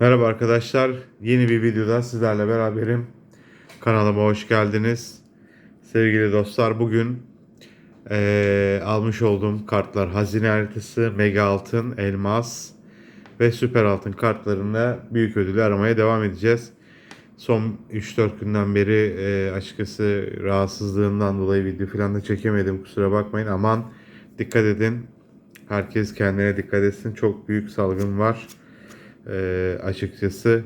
Merhaba arkadaşlar. Yeni bir videoda sizlerle beraberim. Kanalıma hoş geldiniz. Sevgili dostlar bugün eee, almış olduğum kartlar hazine haritası, mega altın, elmas ve süper altın kartlarında büyük ödülü aramaya devam edeceğiz. Son 3-4 günden beri eee, açıkçası rahatsızlığımdan dolayı video falan da çekemedim kusura bakmayın. Aman dikkat edin. Herkes kendine dikkat etsin. Çok büyük salgın var e, açıkçası.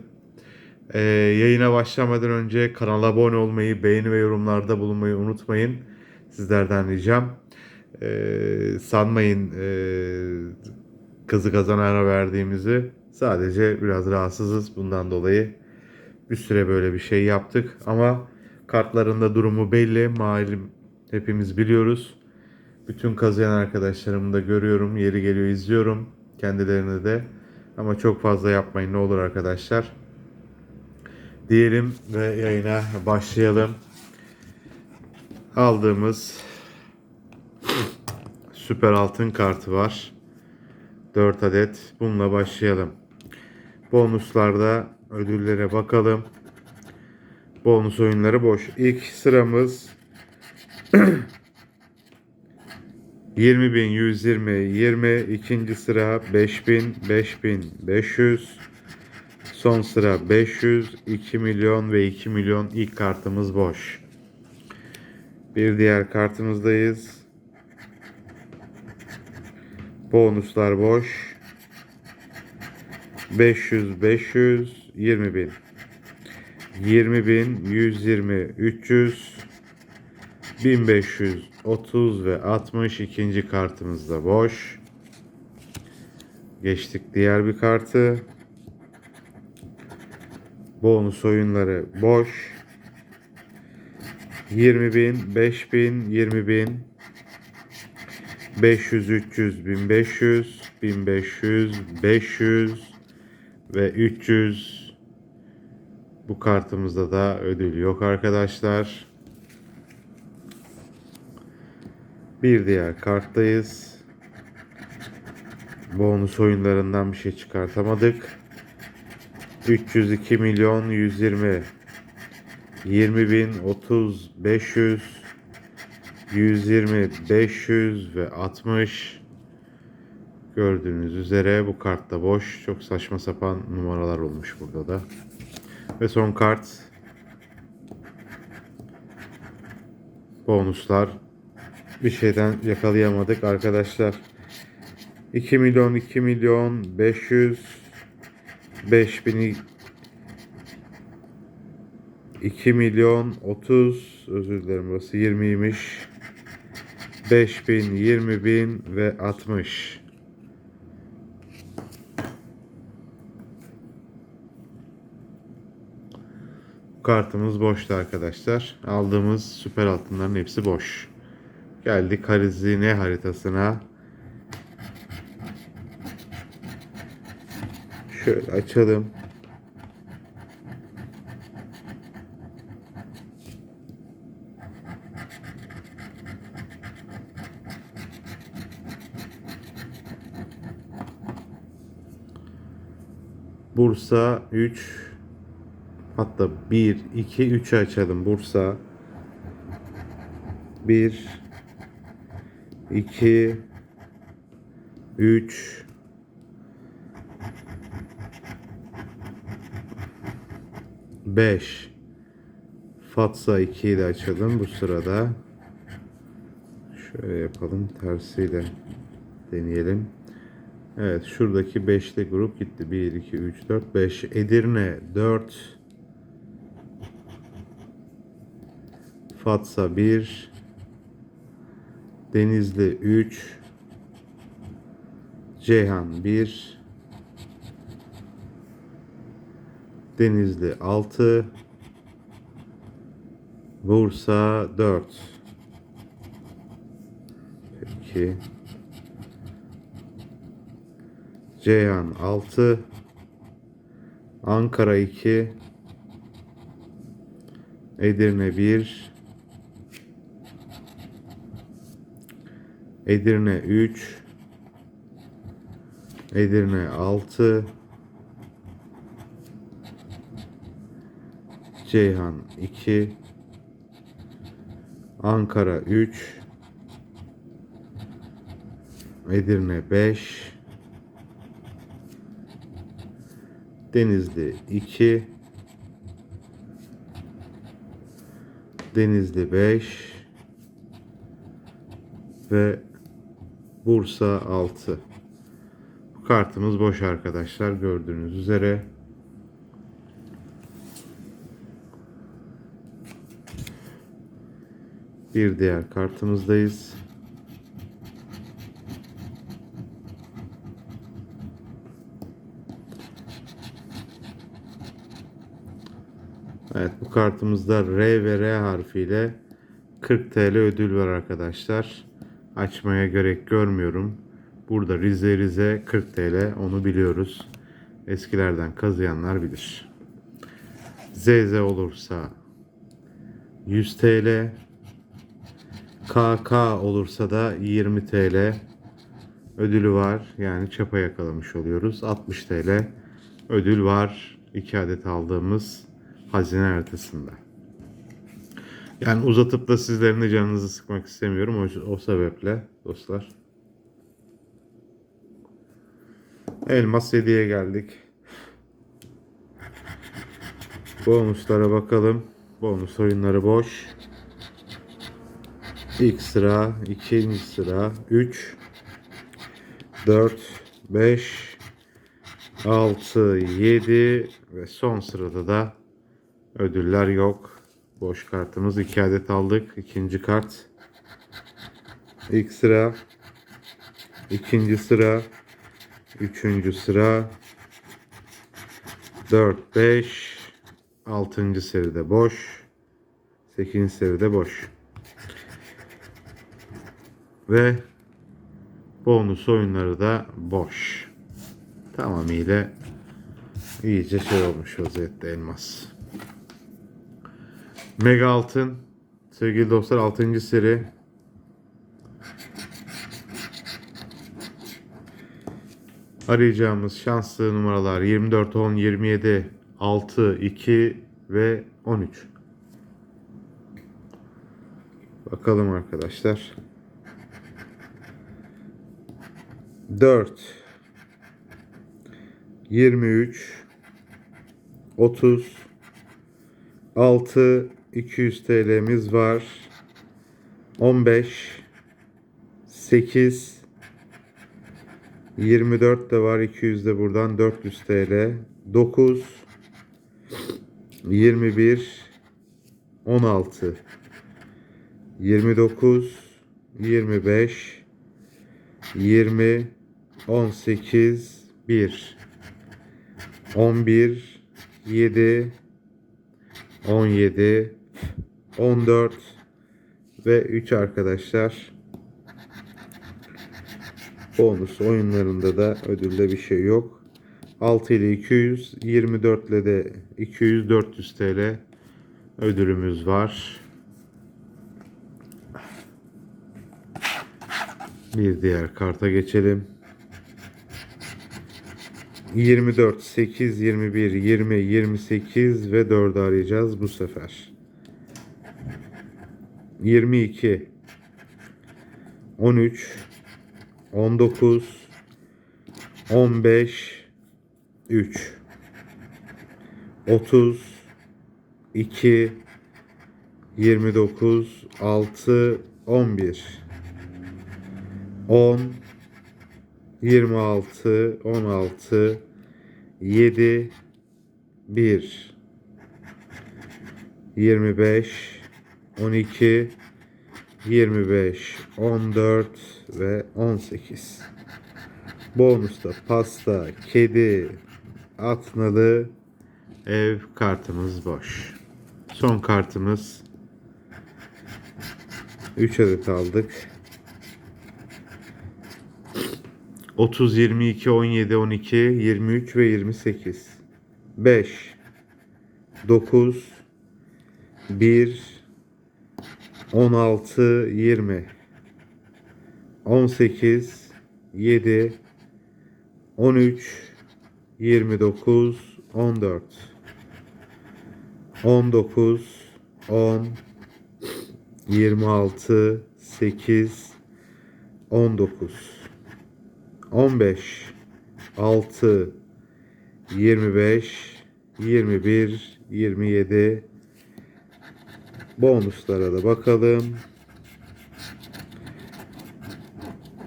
E, yayına başlamadan önce kanala abone olmayı, beğeni ve yorumlarda bulunmayı unutmayın. Sizlerden ricam. E, sanmayın e, kızı kazanana verdiğimizi. Sadece biraz rahatsızız bundan dolayı. Bir süre böyle bir şey yaptık ama kartlarında durumu belli. Malum hepimiz biliyoruz. Bütün kazıyan arkadaşlarımı da görüyorum. Yeri geliyor izliyorum. Kendilerini de. Ama çok fazla yapmayın ne olur arkadaşlar. Diyelim ve yayına başlayalım. Aldığımız süper altın kartı var. 4 adet. Bununla başlayalım. Bonuslarda ödüllere bakalım. Bonus oyunları boş. İlk sıramız 20.120 20 ikinci sıra 5000 5500 son sıra 500 2 milyon ve 2 milyon ilk kartımız boş. Bir diğer kartımızdayız. Bonuslar boş. 500 500 20 bin 20 bin 120 300 1530 ve 62. kartımız da boş. Geçtik diğer bir kartı. Bonus oyunları boş. 20 bin, 5 bin, 20 bin, 500, 300, 1500, 1500, 500 ve 300. Bu kartımızda da ödül yok arkadaşlar. Bir diğer karttayız. Bonus oyunlarından bir şey çıkartamadık. 302 milyon 120 20 bin 30 500 120 500 ve 60 Gördüğünüz üzere bu kartta boş. Çok saçma sapan numaralar olmuş burada da. Ve son kart bonuslar bir şeyden yakalayamadık arkadaşlar. 2 milyon 2 milyon 500 5000 2 milyon 30 özür dilerim burası 20'ymiş 5000 20 bin ve 60 Kartımız boştu arkadaşlar. Aldığımız süper altınların hepsi boş. Geldik Harizine haritasına. Şöyle açalım. Bursa 3 hatta 1 2 3'ü açalım. Bursa 1 2 3 5 Fatsa 2'yi de açalım bu sırada. Şöyle yapalım tersiyle deneyelim. Evet şuradaki 5'li grup gitti. 1 2 3 4 5 Edirne 4 Fatsa 1 Denizli 3 Ceyhan 1 Denizli 6 Bursa 4 Peki. Ceyhan 6 Ankara 2 Edirne 1 Edirne 3 Edirne 6 Ceyhan 2 Ankara 3 Edirne 5 Denizli 2 Denizli 5 ve Bursa 6 Bu kartımız boş arkadaşlar gördüğünüz üzere bir diğer kartımızdayız. Evet bu kartımızda R ve R harfiyle 40 TL ödül var arkadaşlar. Açmaya gerek görmüyorum. Burada Rize Rize 40 TL onu biliyoruz. Eskilerden kazıyanlar bilir. ZZ olursa 100 TL. KK olursa da 20 TL ödülü var. Yani çapa yakalamış oluyoruz. 60 TL ödül var. 2 adet aldığımız hazine haritasında. Yani uzatıp da sizlerin de canınızı sıkmak istemiyorum. O, o sebeple dostlar. Elmas 7'ye geldik. Bonuslara bakalım. Bonus oyunları boş. İlk sıra, ikinci sıra, 3, 4, 5, 6, 7 ve son sırada da ödüller yok. Boş kartımız 2 adet aldık. İkinci kart. İlk sıra, ikinci sıra, üçüncü sıra, 4, 5, altıncı seride boş, sekizinci seride boş. Ve bonus oyunları da boş. Tamamıyla iyice şey olmuş vaziyette elmas. Mega Altın sevgili dostlar 6. seri arayacağımız şanslı numaralar 24, 10, 27, 6, 2 ve 13. Bakalım arkadaşlar. 4 23 30 6 200 TL'miz var. 15 8 24 de var. 200 de buradan 400 TL 9 21 16 29 25 20 18 1 11 7 17 14 ve 3 arkadaşlar. Bonus oyunlarında da ödülde bir şey yok. 6 ile 200, 24 ile de 200 400 TL ödülümüz var. Bir diğer karta geçelim. 24, 8, 21, 20, 28 ve 4'ü arayacağız bu sefer. 22, 13, 19, 15, 3, 30, 2, 29, 6, 11, 10, 26, 16, 7, 1, 25, 12, 25, 14 ve 18. Bonusta pasta, kedi, atnalı ev kartımız boş. Son kartımız 3 adet aldık. 30, 22, 17, 12, 23 ve 28. 5, 9, 1, 16, 20, 18, 7, 13, 29, 14, 19 10 26 8 19 15 6 25 21 27 bonuslara da bakalım.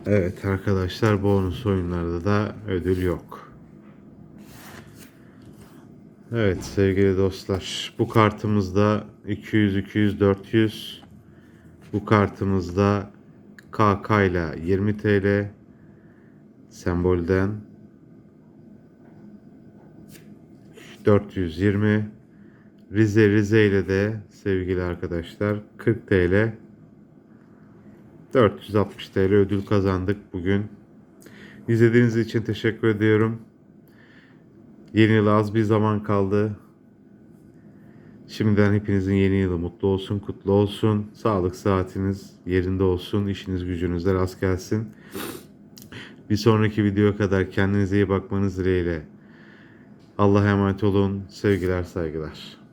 Evet arkadaşlar bonus oyunlarda da ödül yok. Evet sevgili dostlar bu kartımızda 200 200 400 bu kartımızda KK ile 20 TL sembolden 420 Rize Rize ile de sevgili arkadaşlar 40 TL 460 TL ödül kazandık bugün. İzlediğiniz için teşekkür ediyorum. Yeni yıla az bir zaman kaldı. Şimdiden hepinizin yeni yılı mutlu olsun, kutlu olsun. Sağlık saatiniz yerinde olsun. işiniz gücünüzde rast gelsin. Bir sonraki videoya kadar kendinize iyi bakmanız dileğiyle. Allah'a emanet olun. Sevgiler, saygılar.